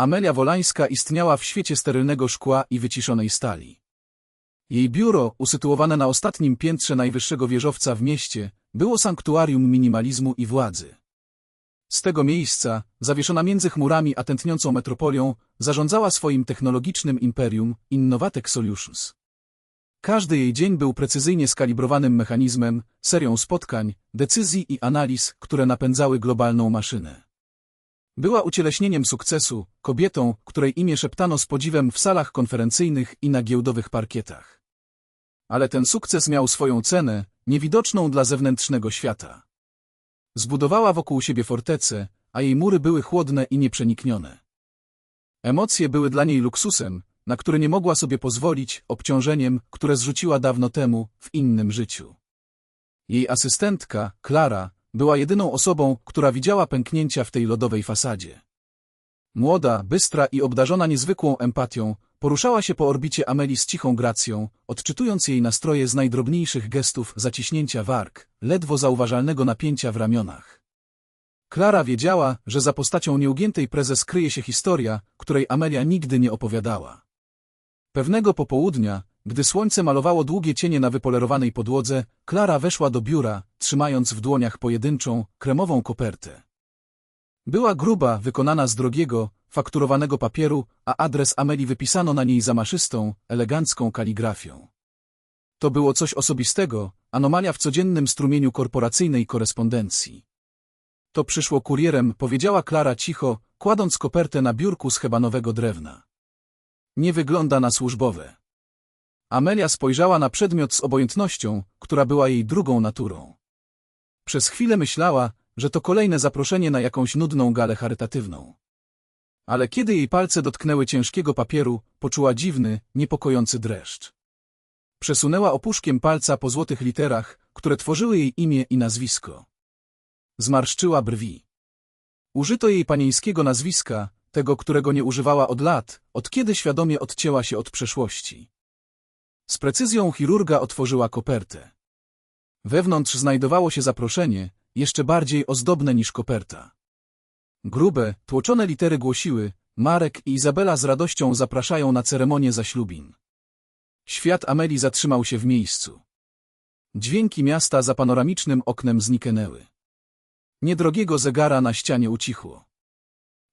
Amelia Wolańska istniała w świecie sterylnego szkła i wyciszonej stali. Jej biuro, usytuowane na ostatnim piętrze najwyższego wieżowca w mieście, było sanktuarium minimalizmu i władzy. Z tego miejsca, zawieszona między chmurami a tętniącą metropolią, zarządzała swoim technologicznym imperium Innovatec Solutions. Każdy jej dzień był precyzyjnie skalibrowanym mechanizmem, serią spotkań, decyzji i analiz, które napędzały globalną maszynę. Była ucieleśnieniem sukcesu, kobietą, której imię szeptano z podziwem w salach konferencyjnych i na giełdowych parkietach. Ale ten sukces miał swoją cenę, niewidoczną dla zewnętrznego świata. Zbudowała wokół siebie fortecę, a jej mury były chłodne i nieprzeniknione. Emocje były dla niej luksusem, na który nie mogła sobie pozwolić, obciążeniem, które zrzuciła dawno temu, w innym życiu. Jej asystentka, Klara, była jedyną osobą, która widziała pęknięcia w tej lodowej fasadzie. Młoda, bystra i obdarzona niezwykłą empatią, poruszała się po orbicie Ameli z cichą gracją, odczytując jej nastroje z najdrobniejszych gestów zaciśnięcia warg, ledwo zauważalnego napięcia w ramionach. Klara wiedziała, że za postacią nieugiętej prezes kryje się historia, której Amelia nigdy nie opowiadała. Pewnego popołudnia, gdy słońce malowało długie cienie na wypolerowanej podłodze, Klara weszła do biura, trzymając w dłoniach pojedynczą, kremową kopertę. Była gruba, wykonana z drogiego, fakturowanego papieru, a adres Ameli wypisano na niej zamaszystą, elegancką kaligrafią. To było coś osobistego, anomalia w codziennym strumieniu korporacyjnej korespondencji. To przyszło kurierem, powiedziała Klara cicho, kładąc kopertę na biurku z hebanowego drewna. Nie wygląda na służbowe. Amelia spojrzała na przedmiot z obojętnością, która była jej drugą naturą. Przez chwilę myślała, że to kolejne zaproszenie na jakąś nudną galę charytatywną. Ale kiedy jej palce dotknęły ciężkiego papieru, poczuła dziwny, niepokojący dreszcz. Przesunęła opuszkiem palca po złotych literach, które tworzyły jej imię i nazwisko. Zmarszczyła brwi. Użyto jej panieńskiego nazwiska, tego, którego nie używała od lat, od kiedy świadomie odcięła się od przeszłości. Z precyzją chirurga otworzyła kopertę. Wewnątrz znajdowało się zaproszenie, jeszcze bardziej ozdobne niż koperta. Grube, tłoczone litery głosiły, Marek i Izabela z radością zapraszają na ceremonię zaślubin. Świat Ameli zatrzymał się w miejscu. Dźwięki miasta za panoramicznym oknem zniknęły. Niedrogiego zegara na ścianie ucichło.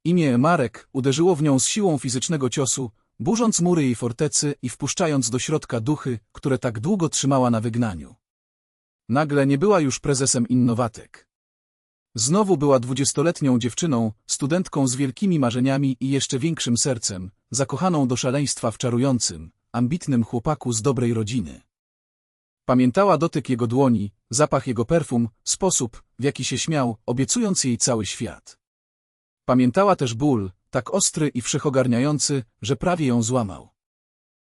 Imię Marek uderzyło w nią z siłą fizycznego ciosu, burząc mury jej fortecy i wpuszczając do środka duchy, które tak długo trzymała na wygnaniu. Nagle nie była już prezesem innowatek. Znowu była dwudziestoletnią dziewczyną, studentką z wielkimi marzeniami i jeszcze większym sercem, zakochaną do szaleństwa w czarującym, ambitnym chłopaku z dobrej rodziny. Pamiętała dotyk jego dłoni, zapach jego perfum, sposób, w jaki się śmiał, obiecując jej cały świat. Pamiętała też ból, tak ostry i wszechogarniający, że prawie ją złamał.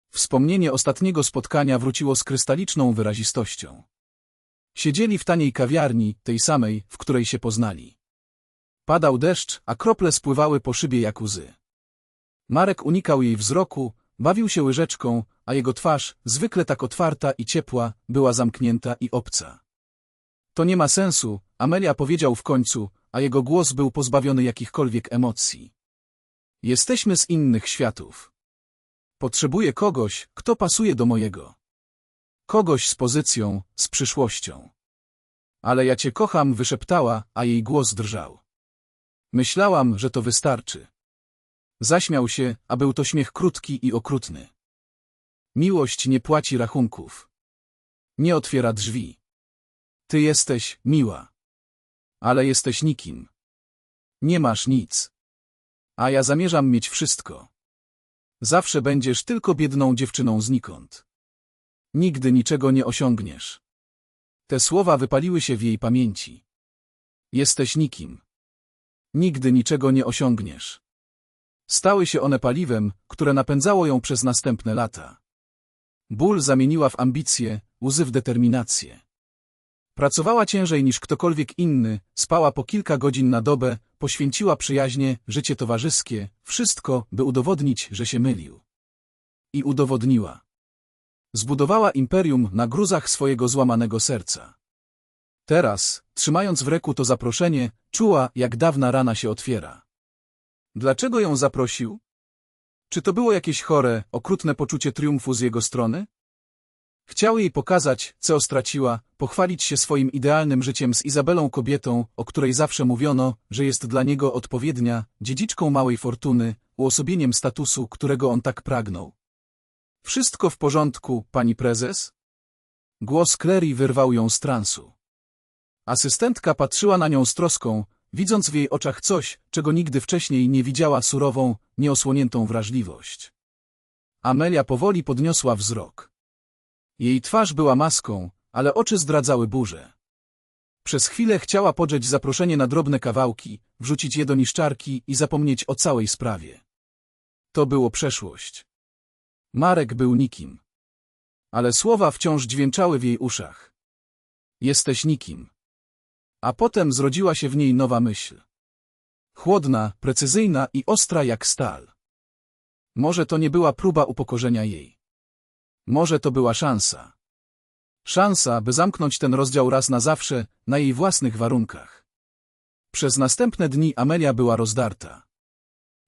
Wspomnienie ostatniego spotkania wróciło z krystaliczną wyrazistością. Siedzieli w taniej kawiarni, tej samej, w której się poznali. Padał deszcz, a krople spływały po szybie jak łzy. Marek unikał jej wzroku, bawił się łyżeczką, a jego twarz, zwykle tak otwarta i ciepła, była zamknięta i obca. To nie ma sensu, Amelia powiedział w końcu, a jego głos był pozbawiony jakichkolwiek emocji. Jesteśmy z innych światów. Potrzebuję kogoś, kto pasuje do mojego. Kogoś z pozycją, z przyszłością. Ale ja cię kocham, wyszeptała, a jej głos drżał. Myślałam, że to wystarczy. Zaśmiał się, a był to śmiech krótki i okrutny. Miłość nie płaci rachunków. Nie otwiera drzwi. Ty jesteś miła. Ale jesteś nikim. Nie masz nic. A ja zamierzam mieć wszystko. Zawsze będziesz tylko biedną dziewczyną znikąd. Nigdy niczego nie osiągniesz. Te słowa wypaliły się w jej pamięci. Jesteś nikim. Nigdy niczego nie osiągniesz. Stały się one paliwem, które napędzało ją przez następne lata. Ból zamieniła w ambicje, łzy w determinację. Pracowała ciężej niż ktokolwiek inny, spała po kilka godzin na dobę, poświęciła przyjaźnie, życie towarzyskie, wszystko, by udowodnić, że się mylił. I udowodniła. Zbudowała imperium na gruzach swojego złamanego serca. Teraz, trzymając w ręku to zaproszenie, czuła, jak dawna rana się otwiera. Dlaczego ją zaprosił? Czy to było jakieś chore, okrutne poczucie triumfu z jego strony? Chciał jej pokazać, co straciła, pochwalić się swoim idealnym życiem z Izabelą kobietą, o której zawsze mówiono, że jest dla niego odpowiednia, dziedziczką małej fortuny, uosobieniem statusu, którego on tak pragnął. Wszystko w porządku, pani prezes? Głos Clary wyrwał ją z transu. Asystentka patrzyła na nią z troską, widząc w jej oczach coś, czego nigdy wcześniej nie widziała surową, nieosłoniętą wrażliwość. Amelia powoli podniosła wzrok. Jej twarz była maską, ale oczy zdradzały burzę. Przez chwilę chciała podrzeć zaproszenie na drobne kawałki, wrzucić je do niszczarki i zapomnieć o całej sprawie. To było przeszłość. Marek był nikim. Ale słowa wciąż dźwięczały w jej uszach. Jesteś nikim. A potem zrodziła się w niej nowa myśl. Chłodna, precyzyjna i ostra jak stal. Może to nie była próba upokorzenia jej. Może to była szansa. Szansa, by zamknąć ten rozdział raz na zawsze, na jej własnych warunkach. Przez następne dni Amelia była rozdarta.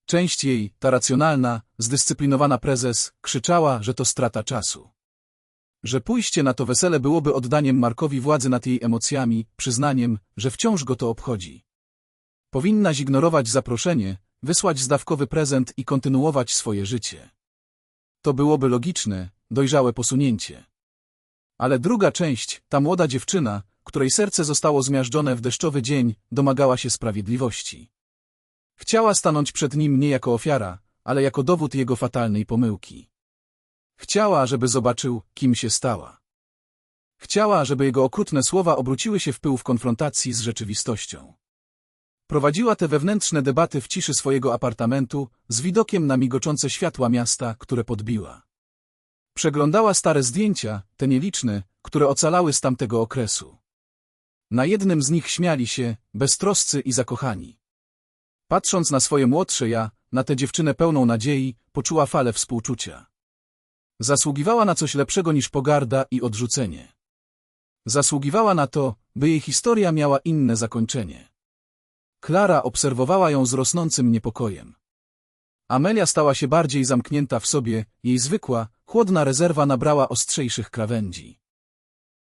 Część jej, ta racjonalna, zdyscyplinowana prezes, krzyczała, że to strata czasu. Że pójście na to wesele byłoby oddaniem Markowi władzy nad jej emocjami, przyznaniem, że wciąż go to obchodzi. Powinna zignorować zaproszenie, wysłać zdawkowy prezent i kontynuować swoje życie. To byłoby logiczne, dojrzałe posunięcie. Ale druga część, ta młoda dziewczyna, której serce zostało zmiażdżone w deszczowy dzień, domagała się sprawiedliwości. Chciała stanąć przed nim nie jako ofiara, ale jako dowód jego fatalnej pomyłki. Chciała, żeby zobaczył, kim się stała. Chciała, żeby jego okrutne słowa obróciły się w pył w konfrontacji z rzeczywistością. Prowadziła te wewnętrzne debaty w ciszy swojego apartamentu, z widokiem na migoczące światła miasta, które podbiła. Przeglądała stare zdjęcia, te nieliczne, które ocalały z tamtego okresu. Na jednym z nich śmiali się, beztroscy i zakochani. Patrząc na swoje młodsze ja, na tę dziewczynę pełną nadziei, poczuła falę współczucia. Zasługiwała na coś lepszego niż pogarda i odrzucenie. Zasługiwała na to, by jej historia miała inne zakończenie. Klara obserwowała ją z rosnącym niepokojem. Amelia stała się bardziej zamknięta w sobie, jej zwykła, chłodna rezerwa nabrała ostrzejszych krawędzi.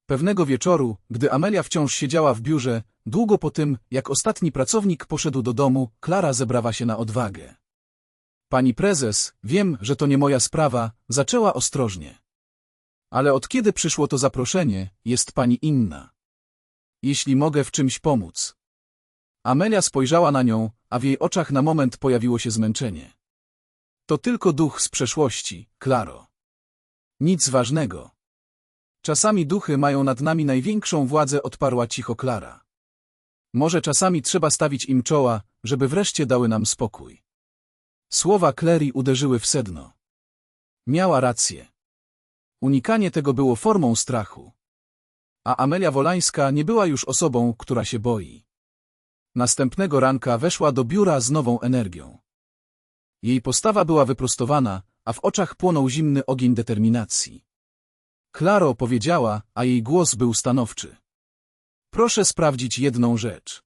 Pewnego wieczoru, gdy Amelia wciąż siedziała w biurze, długo po tym, jak ostatni pracownik poszedł do domu, Klara zebrała się na odwagę. Pani prezes, wiem, że to nie moja sprawa, zaczęła ostrożnie. Ale od kiedy przyszło to zaproszenie, jest pani inna. Jeśli mogę w czymś pomóc. Amelia spojrzała na nią, a w jej oczach na moment pojawiło się zmęczenie. To tylko duch z przeszłości, Klaro. Nic ważnego. Czasami duchy mają nad nami największą władzę, odparła cicho Klara. Może czasami trzeba stawić im czoła, żeby wreszcie dały nam spokój. Słowa Clary uderzyły w sedno. Miała rację. Unikanie tego było formą strachu. A Amelia Wolańska nie była już osobą, która się boi. Następnego ranka weszła do biura z nową energią. Jej postawa była wyprostowana, a w oczach płonął zimny ogień determinacji. Klaro powiedziała, a jej głos był stanowczy. Proszę sprawdzić jedną rzecz.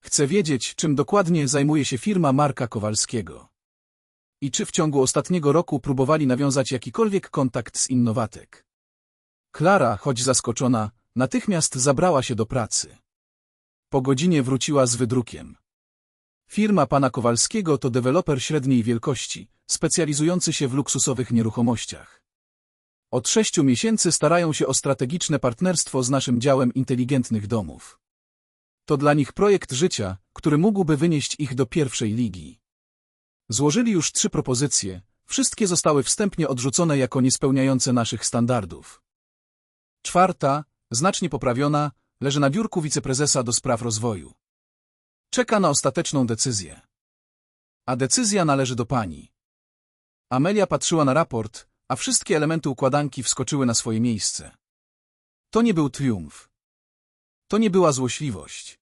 Chcę wiedzieć, czym dokładnie zajmuje się firma Marka Kowalskiego. I czy w ciągu ostatniego roku próbowali nawiązać jakikolwiek kontakt z innowatek. Klara, choć zaskoczona, natychmiast zabrała się do pracy. Po godzinie wróciła z wydrukiem. Firma pana Kowalskiego to deweloper średniej wielkości, specjalizujący się w luksusowych nieruchomościach. Od sześciu miesięcy starają się o strategiczne partnerstwo z naszym działem inteligentnych domów. To dla nich projekt życia, który mógłby wynieść ich do pierwszej ligi. Złożyli już trzy propozycje, wszystkie zostały wstępnie odrzucone jako niespełniające naszych standardów. Czwarta, znacznie poprawiona, leży na biurku wiceprezesa do spraw rozwoju. Czeka na ostateczną decyzję. A decyzja należy do pani. Amelia patrzyła na raport, a wszystkie elementy układanki wskoczyły na swoje miejsce. To nie był triumf. To nie była złośliwość.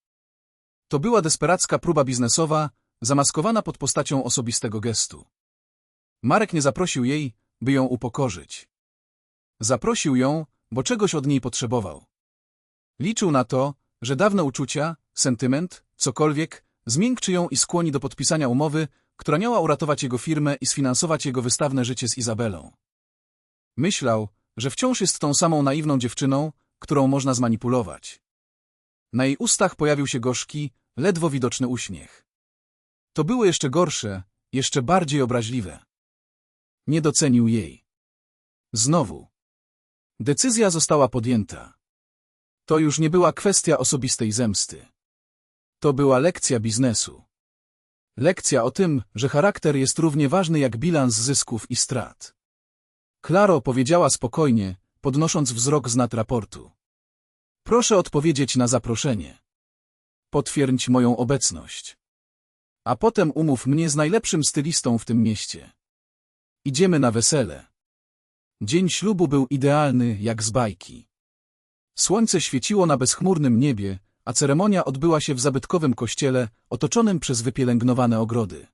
To była desperacka próba biznesowa, zamaskowana pod postacią osobistego gestu. Marek nie zaprosił jej, by ją upokorzyć. Zaprosił ją, bo czegoś od niej potrzebował. Liczył na to, że dawne uczucia, sentyment, cokolwiek, Zmiękczy ją i skłoni do podpisania umowy, która miała uratować jego firmę i sfinansować jego wystawne życie z Izabelą. Myślał, że wciąż jest tą samą naiwną dziewczyną, którą można zmanipulować. Na jej ustach pojawił się gorzki, ledwo widoczny uśmiech. To było jeszcze gorsze, jeszcze bardziej obraźliwe. Nie docenił jej. Znowu. Decyzja została podjęta. To już nie była kwestia osobistej zemsty. To była lekcja biznesu. Lekcja o tym, że charakter jest równie ważny jak bilans zysków i strat. Klaro powiedziała spokojnie, podnosząc wzrok z nad raportu. Proszę odpowiedzieć na zaproszenie. Potwierdź moją obecność. A potem umów mnie z najlepszym stylistą w tym mieście. Idziemy na wesele. Dzień ślubu był idealny, jak z bajki. Słońce świeciło na bezchmurnym niebie, a ceremonia odbyła się w zabytkowym kościele, otoczonym przez wypielęgnowane ogrody.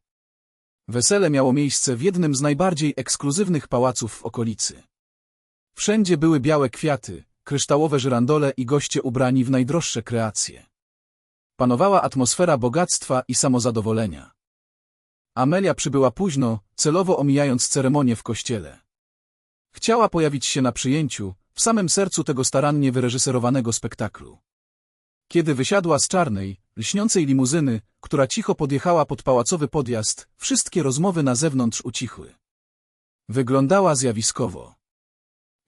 Wesele miało miejsce w jednym z najbardziej ekskluzywnych pałaców w okolicy. Wszędzie były białe kwiaty, kryształowe żyrandole i goście ubrani w najdroższe kreacje. Panowała atmosfera bogactwa i samozadowolenia. Amelia przybyła późno, celowo omijając ceremonię w kościele. Chciała pojawić się na przyjęciu, w samym sercu tego starannie wyreżyserowanego spektaklu. Kiedy wysiadła z czarnej, lśniącej limuzyny, która cicho podjechała pod pałacowy podjazd, wszystkie rozmowy na zewnątrz ucichły. Wyglądała zjawiskowo.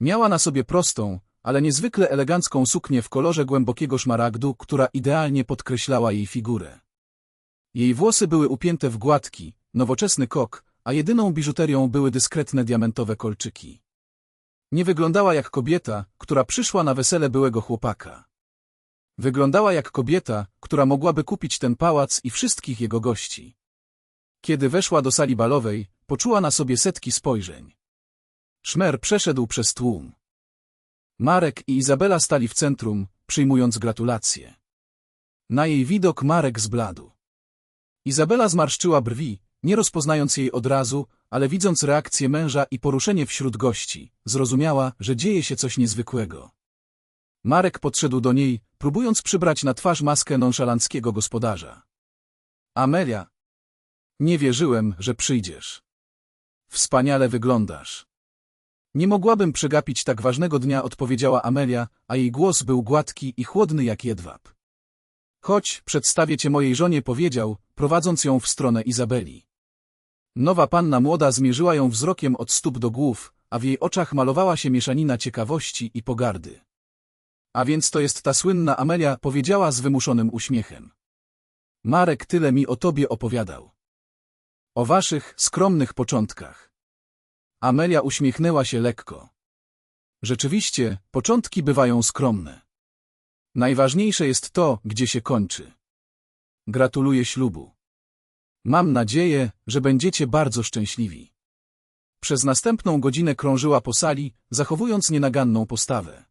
Miała na sobie prostą, ale niezwykle elegancką suknię w kolorze głębokiego szmaragdu, która idealnie podkreślała jej figurę. Jej włosy były upięte w gładki, nowoczesny kok, a jedyną biżuterią były dyskretne diamentowe kolczyki. Nie wyglądała jak kobieta, która przyszła na wesele byłego chłopaka. Wyglądała jak kobieta, która mogłaby kupić ten pałac i wszystkich jego gości. Kiedy weszła do sali balowej, poczuła na sobie setki spojrzeń. Szmer przeszedł przez tłum. Marek i Izabela stali w centrum, przyjmując gratulacje. Na jej widok Marek zbladł. Izabela zmarszczyła brwi, nie rozpoznając jej od razu, ale widząc reakcję męża i poruszenie wśród gości, zrozumiała, że dzieje się coś niezwykłego. Marek podszedł do niej, próbując przybrać na twarz maskę nonszalanckiego gospodarza. Amelia. Nie wierzyłem, że przyjdziesz. Wspaniale wyglądasz. Nie mogłabym przegapić tak ważnego dnia, odpowiedziała Amelia, a jej głos był gładki i chłodny jak jedwab. Chodź, przedstawię cię mojej żonie, powiedział, prowadząc ją w stronę Izabeli. Nowa panna młoda zmierzyła ją wzrokiem od stóp do głów, a w jej oczach malowała się mieszanina ciekawości i pogardy. A więc to jest ta słynna Amelia, powiedziała z wymuszonym uśmiechem. Marek tyle mi o tobie opowiadał. O waszych skromnych początkach. Amelia uśmiechnęła się lekko. Rzeczywiście, początki bywają skromne. Najważniejsze jest to, gdzie się kończy. Gratuluję ślubu. Mam nadzieję, że będziecie bardzo szczęśliwi. Przez następną godzinę krążyła po sali, zachowując nienaganną postawę.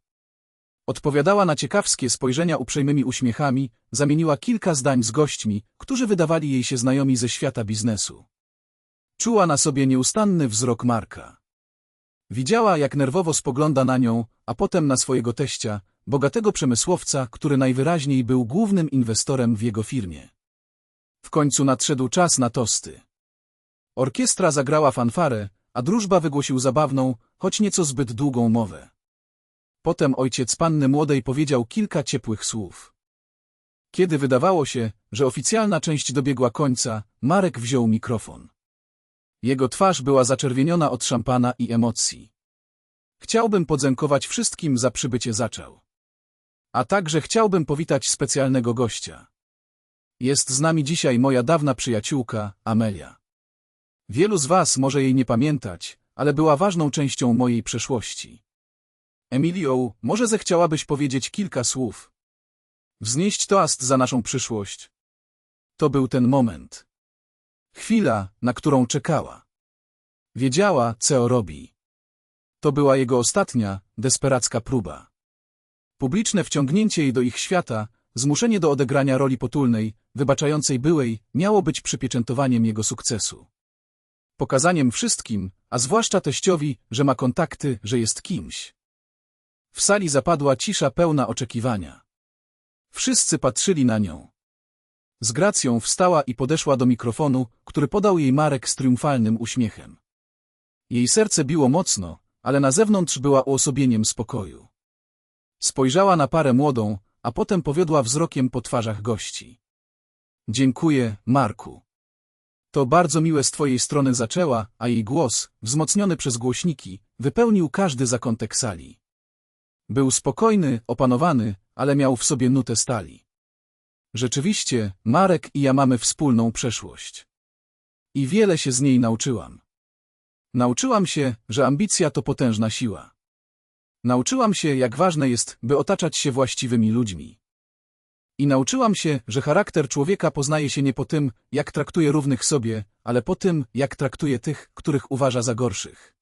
Odpowiadała na ciekawskie spojrzenia uprzejmymi uśmiechami, zamieniła kilka zdań z gośćmi, którzy wydawali jej się znajomi ze świata biznesu. Czuła na sobie nieustanny wzrok Marka. Widziała, jak nerwowo spogląda na nią, a potem na swojego teścia, bogatego przemysłowca, który najwyraźniej był głównym inwestorem w jego firmie. W końcu nadszedł czas na tosty. Orkiestra zagrała fanfarę, a drużba wygłosił zabawną, choć nieco zbyt długą mowę. Potem ojciec panny młodej powiedział kilka ciepłych słów. Kiedy wydawało się, że oficjalna część dobiegła końca, Marek wziął mikrofon. Jego twarz była zaczerwieniona od szampana i emocji. Chciałbym podziękować wszystkim za przybycie zaczął. A także chciałbym powitać specjalnego gościa. Jest z nami dzisiaj moja dawna przyjaciółka, Amelia. Wielu z was może jej nie pamiętać, ale była ważną częścią mojej przeszłości. Emilio, może zechciałabyś powiedzieć kilka słów? Wznieść toast za naszą przyszłość. To był ten moment. Chwila, na którą czekała. Wiedziała, co robi. To była jego ostatnia, desperacka próba. Publiczne wciągnięcie jej do ich świata, zmuszenie do odegrania roli potulnej, wybaczającej byłej, miało być przypieczętowaniem jego sukcesu. Pokazaniem wszystkim, a zwłaszcza teściowi, że ma kontakty, że jest kimś. W sali zapadła cisza pełna oczekiwania. Wszyscy patrzyli na nią. Z gracją wstała i podeszła do mikrofonu, który podał jej Marek z triumfalnym uśmiechem. Jej serce biło mocno, ale na zewnątrz była uosobieniem spokoju. Spojrzała na parę młodą, a potem powiodła wzrokiem po twarzach gości. Dziękuję, Marku. To bardzo miłe z twojej strony zaczęła, a jej głos, wzmocniony przez głośniki, wypełnił każdy zakątek sali. Był spokojny, opanowany, ale miał w sobie nutę stali. Rzeczywiście, Marek i ja mamy wspólną przeszłość. I wiele się z niej nauczyłam. Nauczyłam się, że ambicja to potężna siła. Nauczyłam się, jak ważne jest, by otaczać się właściwymi ludźmi. I nauczyłam się, że charakter człowieka poznaje się nie po tym, jak traktuje równych sobie, ale po tym, jak traktuje tych, których uważa za gorszych.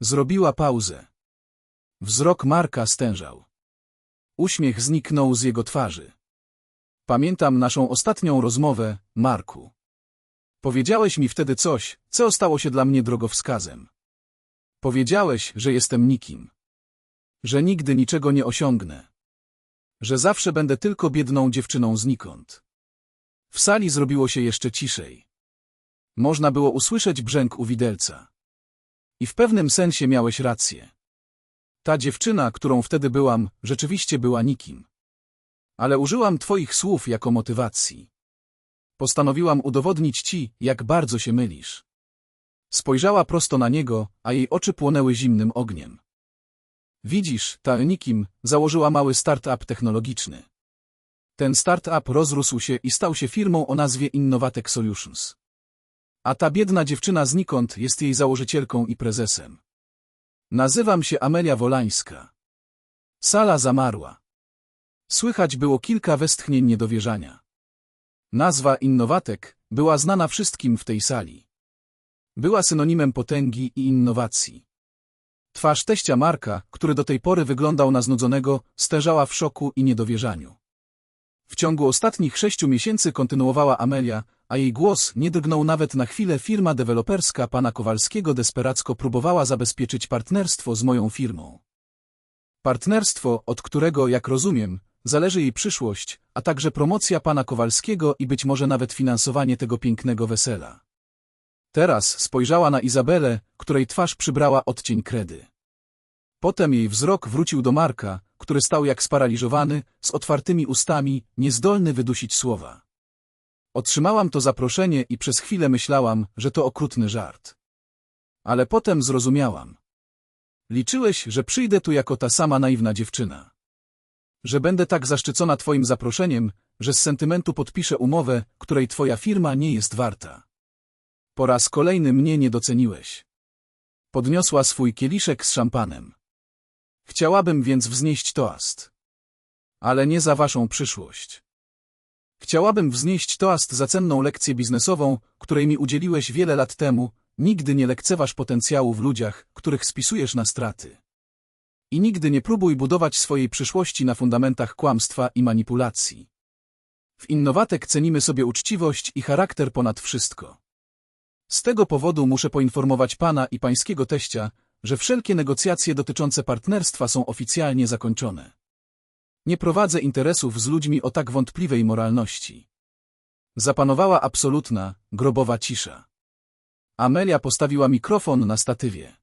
Zrobiła pauzę. Wzrok Marka stężał. Uśmiech zniknął z jego twarzy. Pamiętam naszą ostatnią rozmowę, Marku. Powiedziałeś mi wtedy coś, co stało się dla mnie drogowskazem. Powiedziałeś, że jestem nikim. Że nigdy niczego nie osiągnę. Że zawsze będę tylko biedną dziewczyną znikąd. W sali zrobiło się jeszcze ciszej. Można było usłyszeć brzęk u widelca. I w pewnym sensie miałeś rację. Ta dziewczyna, którą wtedy byłam, rzeczywiście była nikim. Ale użyłam twoich słów jako motywacji. Postanowiłam udowodnić ci, jak bardzo się mylisz. Spojrzała prosto na niego, a jej oczy płonęły zimnym ogniem. Widzisz, ta nikim założyła mały start-up technologiczny. Ten start-up rozrósł się i stał się firmą o nazwie Innovatec Solutions. A ta biedna dziewczyna znikąd jest jej założycielką i prezesem. Nazywam się Amelia Wolańska. Sala zamarła. Słychać było kilka westchnień niedowierzania. Nazwa Innowatek była znana wszystkim w tej sali. Była synonimem potęgi i innowacji. Twarz teścia Marka, który do tej pory wyglądał na znudzonego, stężała w szoku i niedowierzaniu. W ciągu ostatnich sześciu miesięcy kontynuowała Amelia, a jej głos nie drgnął nawet na chwilę firma deweloperska pana Kowalskiego desperacko próbowała zabezpieczyć partnerstwo z moją firmą. Partnerstwo, od którego, jak rozumiem, zależy jej przyszłość, a także promocja pana Kowalskiego i być może nawet finansowanie tego pięknego wesela. Teraz spojrzała na Izabelę, której twarz przybrała odcień kredy. Potem jej wzrok wrócił do Marka, który stał jak sparaliżowany, z otwartymi ustami, niezdolny wydusić słowa. Otrzymałam to zaproszenie i przez chwilę myślałam, że to okrutny żart. Ale potem zrozumiałam. Liczyłeś, że przyjdę tu jako ta sama naiwna dziewczyna. Że będę tak zaszczycona twoim zaproszeniem, że z sentymentu podpiszę umowę, której twoja firma nie jest warta. Po raz kolejny mnie nie doceniłeś. Podniosła swój kieliszek z szampanem. Chciałabym więc wznieść toast. Ale nie za waszą przyszłość. Chciałabym wznieść toast za cenną lekcję biznesową, której mi udzieliłeś wiele lat temu. Nigdy nie lekceważ potencjału w ludziach, których spisujesz na straty. I nigdy nie próbuj budować swojej przyszłości na fundamentach kłamstwa i manipulacji. W innowatek cenimy sobie uczciwość i charakter ponad wszystko. Z tego powodu muszę poinformować pana i pańskiego teścia, że wszelkie negocjacje dotyczące partnerstwa są oficjalnie zakończone. Nie prowadzę interesów z ludźmi o tak wątpliwej moralności. Zapanowała absolutna, grobowa cisza. Amelia postawiła mikrofon na statywie.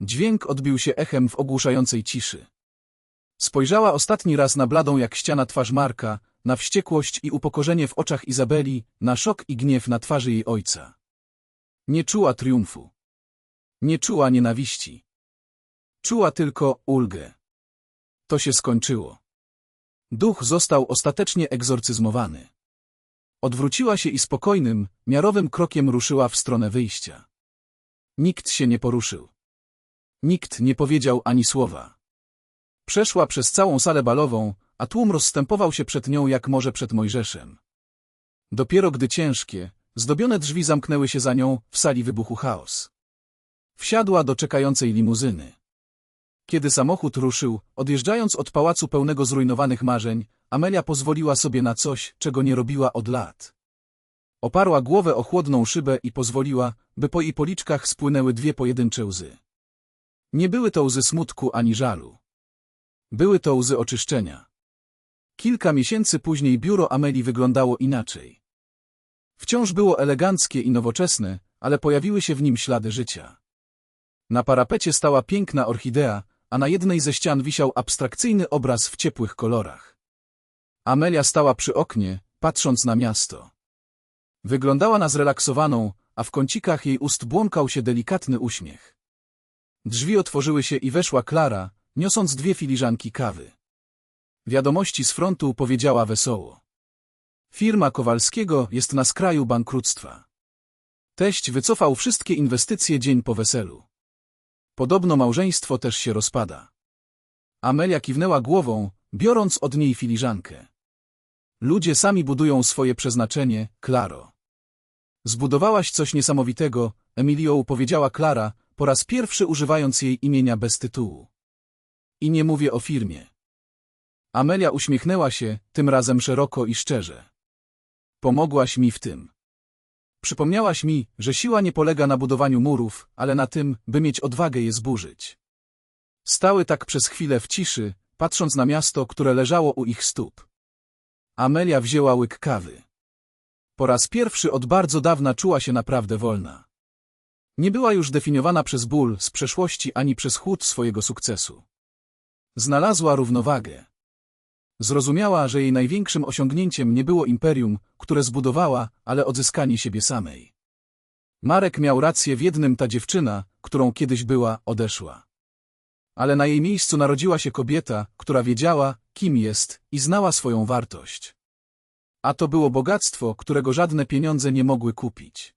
Dźwięk odbił się echem w ogłuszającej ciszy. Spojrzała ostatni raz na bladą jak ściana twarz Marka, na wściekłość i upokorzenie w oczach Izabeli, na szok i gniew na twarzy jej ojca. Nie czuła triumfu. Nie czuła nienawiści. Czuła tylko ulgę. To się skończyło. Duch został ostatecznie egzorcyzmowany. Odwróciła się i spokojnym, miarowym krokiem ruszyła w stronę wyjścia. Nikt się nie poruszył. Nikt nie powiedział ani słowa. Przeszła przez całą salę balową, a tłum rozstępował się przed nią jak może przed Mojżeszem. Dopiero gdy ciężkie, zdobione drzwi zamknęły się za nią, w sali wybuchu chaos. Wsiadła do czekającej limuzyny. Kiedy samochód ruszył, odjeżdżając od pałacu pełnego zrujnowanych marzeń, Amelia pozwoliła sobie na coś, czego nie robiła od lat. Oparła głowę o chłodną szybę i pozwoliła, by po jej policzkach spłynęły dwie pojedyncze łzy. Nie były to łzy smutku ani żalu. Były to łzy oczyszczenia. Kilka miesięcy później biuro Ameli wyglądało inaczej. Wciąż było eleganckie i nowoczesne, ale pojawiły się w nim ślady życia. Na parapecie stała piękna orchidea, a na jednej ze ścian wisiał abstrakcyjny obraz w ciepłych kolorach. Amelia stała przy oknie, patrząc na miasto. Wyglądała na zrelaksowaną, a w kącikach jej ust błąkał się delikatny uśmiech. Drzwi otworzyły się i weszła Klara, niosąc dwie filiżanki kawy. Wiadomości z frontu powiedziała wesoło. Firma Kowalskiego jest na skraju bankructwa. Teść wycofał wszystkie inwestycje dzień po weselu. Podobno małżeństwo też się rozpada. Amelia kiwnęła głową, biorąc od niej filiżankę. Ludzie sami budują swoje przeznaczenie, Klaro. Zbudowałaś coś niesamowitego, Emilio powiedziała Klara, po raz pierwszy używając jej imienia bez tytułu. I nie mówię o firmie. Amelia uśmiechnęła się, tym razem szeroko i szczerze. Pomogłaś mi w tym. Przypomniałaś mi, że siła nie polega na budowaniu murów, ale na tym, by mieć odwagę je zburzyć. Stały tak przez chwilę w ciszy, patrząc na miasto, które leżało u ich stóp. Amelia wzięła łyk kawy. Po raz pierwszy od bardzo dawna czuła się naprawdę wolna. Nie była już definiowana przez ból z przeszłości ani przez chłód swojego sukcesu. Znalazła równowagę. Zrozumiała, że jej największym osiągnięciem nie było imperium, które zbudowała, ale odzyskanie siebie samej. Marek miał rację w jednym ta dziewczyna, którą kiedyś była, odeszła. Ale na jej miejscu narodziła się kobieta, która wiedziała, kim jest i znała swoją wartość. A to było bogactwo, którego żadne pieniądze nie mogły kupić.